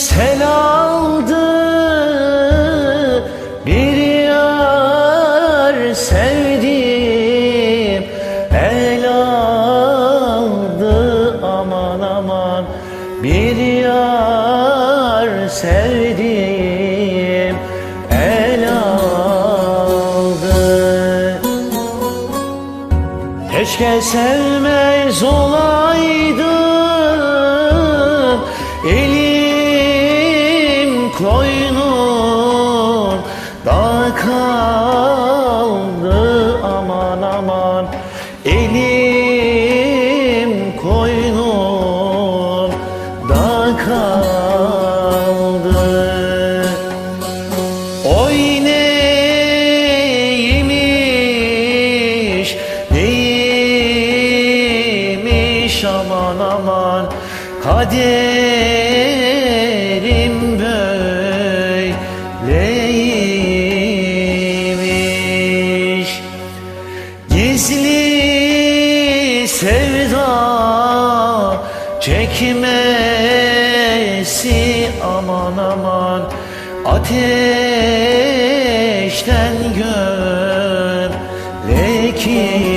sel aldı Bir yar sevdim El aldı. Aman aman Bir yar sevdim El aldı. Keşke sevmez olaydım Elim koynum. Da kaldı aman aman. Elim koynum. Da kaldı. Oy neymiş neymiş aman aman. Kaderim böyleymiş çekmesi aman aman Ateşten gömlek imiş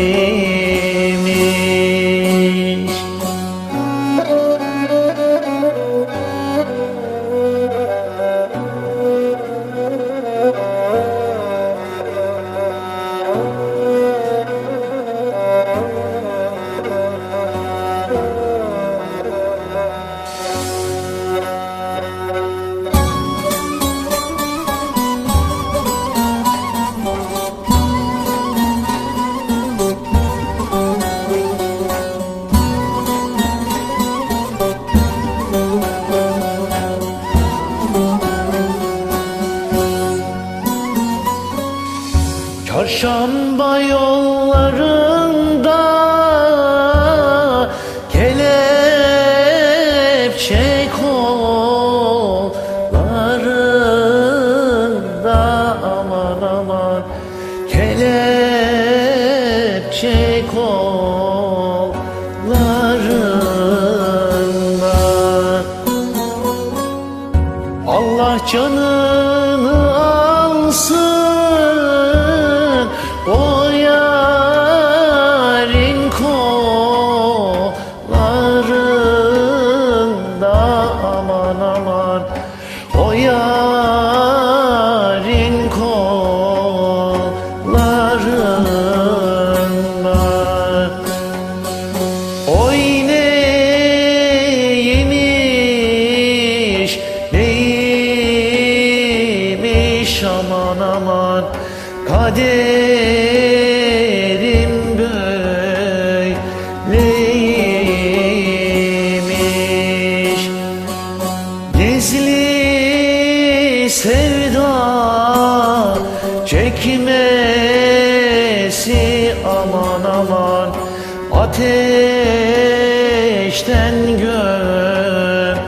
Çarşamba yollarında kelepçe kollarında aman aman kelepçe kollarında Allah canını alsın aman aman Kaderim böyleymiş. Gizli sevda çekmesi aman aman Ateşten gömlek